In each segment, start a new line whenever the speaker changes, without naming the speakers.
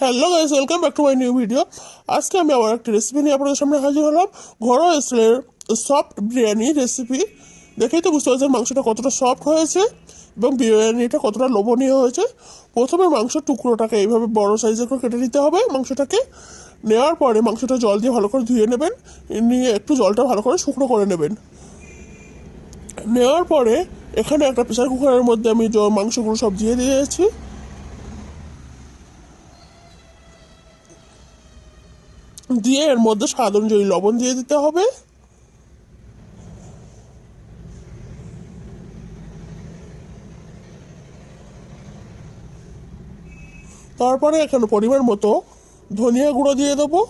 Hello guys welcome back to my new video আজকে আমি আবার একটা রেসিপি নিয়ে আপনাদের সামনে হাজির হলাম। ঘরোয়া স্টাইলের সফট বিরিয়ানি রেসিপি দেখেই তো বুঝতে পারছেন মাংসটা কতটা সফট হয়েছে এবং বিরিয়ানিটা কতটা লোভনীয় হয়েছে। প্রথমে মাংসের টুকরোটাকে এইভাবে বড় সাইজের করে কেটে নিতে হবে মাংসটাকে। নেওয়ার পরে মাংসটা জল দিয়ে ভালো করে ধুয়ে নেবেন। নিয়ে একটু জলটা ভালো করে শুকনো করে নেবেন। নেওয়ার পরে এখানে একটা প্রেসার কুকারের মধ্যে আমি মাংসগুলো সব দিয়ে দিয়েছি। দিয়ে এর মধ্যে স্বাদ অনুযায়ী লবণ দিয়ে দিতে হবে। তারপরে এখানে পরিমাণ মতো ধনিয়া গুঁড়ো দিয়ে দেবো।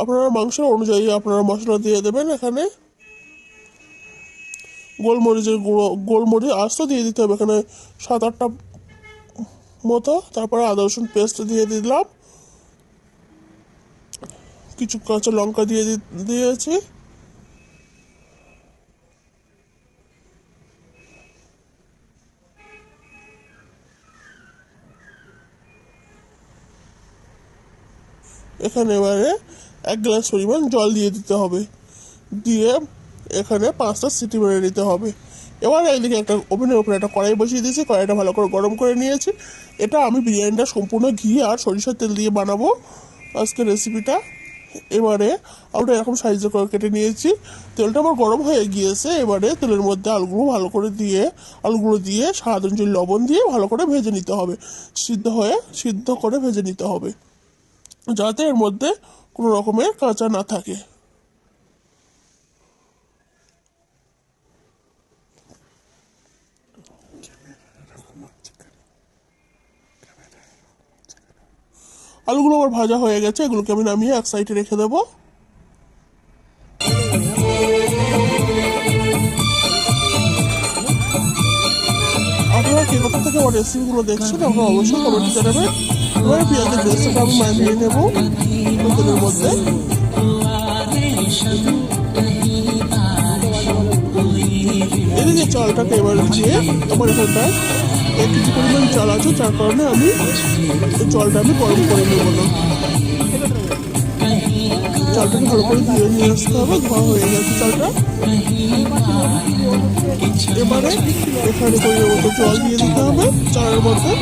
আপনারা মাংসের অনুযায়ী আপনারা মশলা দিয়ে দেবেন এখানে। গোলমরিচের গুঁড়ো গোলমরিচ আস্ত দিয়ে দিতে হবে এখানে সাত আটটা মতো। তারপরে আদা রসুন পেস্ট দিয়ে দিলাম। কিছু কাঁচা লঙ্কা দিয়ে দিয়েছি। এখানে এবারে এক গ্লাস পরিমাণ জল দিয়ে দিতে হবে। দিয়ে এখানে পাঁচটা সিটি মেরে নিতে হবে। এবার এইদিকে একটা ওভেনের উপরে একটা কড়াই বসিয়ে দিয়েছি। কড়াইটা ভালো করে গরম করে নিয়েছি। এটা আমি বিরিয়ানিটা সম্পূর্ণ ঘি আর সরিষার তেল দিয়ে বানাবো। আজকের রেসিপিটা এবারে আমরা এরকম সাইজে করে কেটে নিয়েছি। তেলটা আমার গরম হয়ে গিয়েছে। এবারে তেলের মধ্যে আলুগুলো ভালো করে দিয়ে, আলুগুলো দিয়ে সারাদিন লবণ দিয়ে ভালো করে ভেজে নিতে হবে। সিদ্ধ হয়ে, সিদ্ধ করে ভেজে নিতে হবে। যাতে এর মধ্যে কোনো রকমের কাঁচা না থাকে। আলুগুলো আমার ভাজা হয়ে গেছে, এগুলোকে আমি নামিয়ে এক সাইডে রেখে দেবো। আপনারা কে থেকে আমার রেসিপিগুলো দেখছেন, আপনারা অবশ্যই কমেন্টে জানাবেন। এবারে পেঁয়াজের আমি মধ্যে। এদিকে চালটাকে এবার দিয়ে আমার এখানটায় কেজি পরিমাণ চাল আছে যার কারণে আমি জলটা আমি গরম করে নেব না। চালটাকে ভালো করে ধুয়ে নিয়ে আসতে হবে, ধোয়া হয়ে গেছে চালটা। এবারে এখানে করে মতো জল দিয়ে দিতে হবে চালের মধ্যে।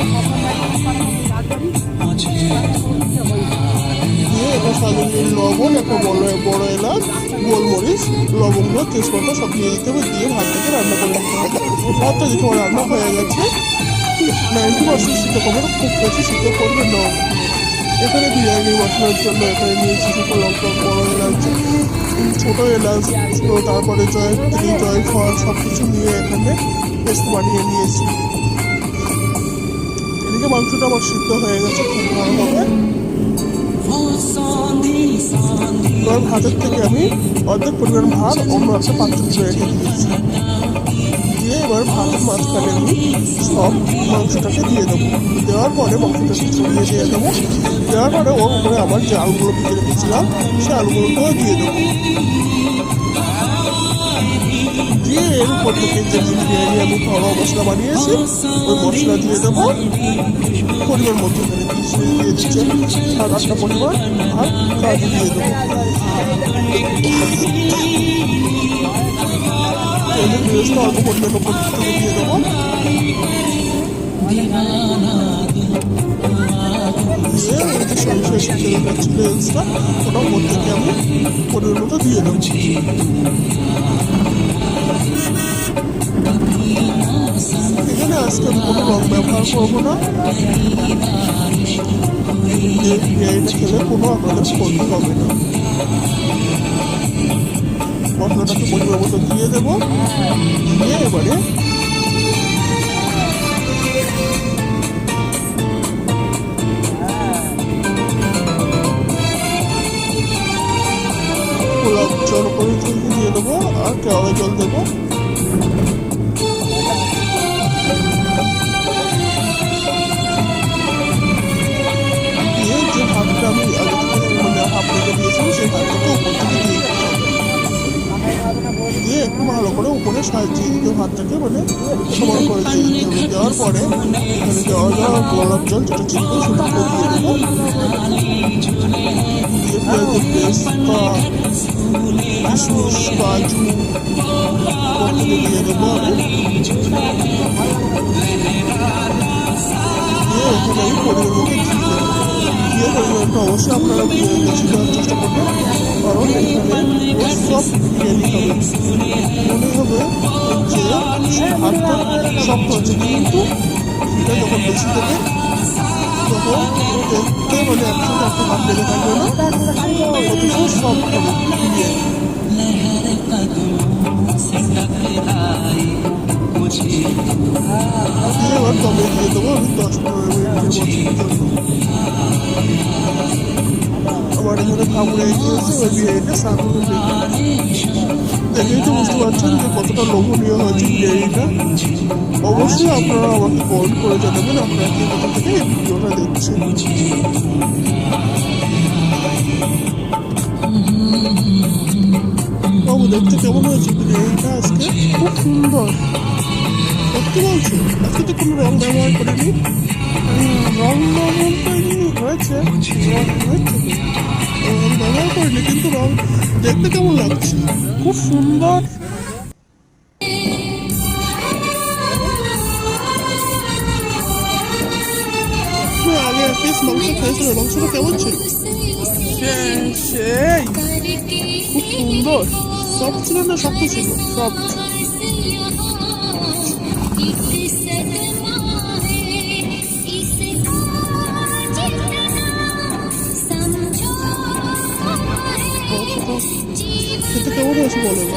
দিয়ে এটা লবণ একটা বড় বড় এলাচ গোলমরিচ লবঙ্গ তেজপাতা সব দিয়ে দিতে হবে দিয়ে ভাতটাকে রান্না করে নিতে হবে ভাতটা আমার রান্না হয়ে গেছে নাইনটি পার্সেন্ট সিদ্ধ করবেন খুব বেশি সিদ্ধ করবেন না এখানে বিরিয়ানি মশলার জন্য এখানে নিয়েছি শুকনো লঙ্কা বড় এলাচ ছোট এলাচ ছোট তারপরে জয়ত্রী জয়ফল সব কিছু নিয়ে এখানে পেস্ট বানিয়ে নিয়েছি এদিকে মাংসটা আমার সিদ্ধ হয়ে গেছে, খুব ভালো ভালোভাবে এবার হাতের থেকে আমি অর্ধেক পরিমাণ ভাত, অন্য একটা পাত্রে রেখে দিয়েছি। দিয়ে এবার ভাতের মাঝখানে আমি সব মাংসটাকে দিয়ে দেবো। দেওয়ার পরে মাংসটাকে ছড়িয়ে দিয়ে দেবো। দেওয়ার পরে ওর উপরে আবার যে আলুগুলো ভেজে রেখেছিলাম সেই আলুগুলোকেও দিয়ে দেবো। দিয়ে এর উপর থেকে যে বিরিয়ানি আমি ঘরোয়া মশলা বানিয়েছি। ওই মশলা দিয়ে দেবো পরিমাণ মতো এখানে দিয়ে সাত আটটা পরিমাণ আর কাজু দিয়ে দেবো অল্প পরিমাণ উপর দিয়ে দেবো। দিয়ে ওই যে সরিষা তেলটা ছিল এক্সট্রা ওটা উপর থেকে আমি পরিমাণ মতো দিয়ে দেবো এখানে আজকে কোনো রং ব্যবহার করব না খেলে কোনো আপনাদের ক্ষতি হবে না মশলাটাকে পরিমাণ মতো দিয়ে দেবো দিয়ে এবারে ভাতটাকে মানে সমান করে দেওয়ার পরে এখানে দেওয়া জল যেটা সেটাকে দিয়ে দেবো দিয়ে অবশ্যই আপনারা চেষ্টা করবেন। কারণ এখানে সব বিরিয়ানি হবে মনে হবে যে ভাতটা শক্ত হচ্ছে কিন্তু ঘিটা যখন বেশি দেবে দিয়ে দিয়ে দেবো আমি দশ পনেরো মিনিটের মতো এখানে কামড়ে গিয়েছে ওই বিরিয়ানিটা সার্ভ করে দেখেই তো বুঝতে পারছেন যে কতটা লোভনীয় হয়েছে বিরিয়ানিটা অবশ্যই আপনারা আমাকে কল করে জানাবেন আপনারা কি কোথা থেকে এই ভিডিওটা দেখছেন। বাবু দেখতে কেমন হয়েছে বিরিয়ানিটা আজকে? খুব সুন্দর। সত্যি বলছি? আজকে তো কোনো রং ব্যবহার করিনি। রং ব্যবহার ব্যবহার করিনি কিন্তু রং দেখতে কেমন লাগছে খুব সুন্দর। তুমি আগে এক পিস মাংস খেয়েছিলে মাংসটা কেমন ছিল? সেই খুব সুন্দর। সব ছিল না শক্ত ছিল সব।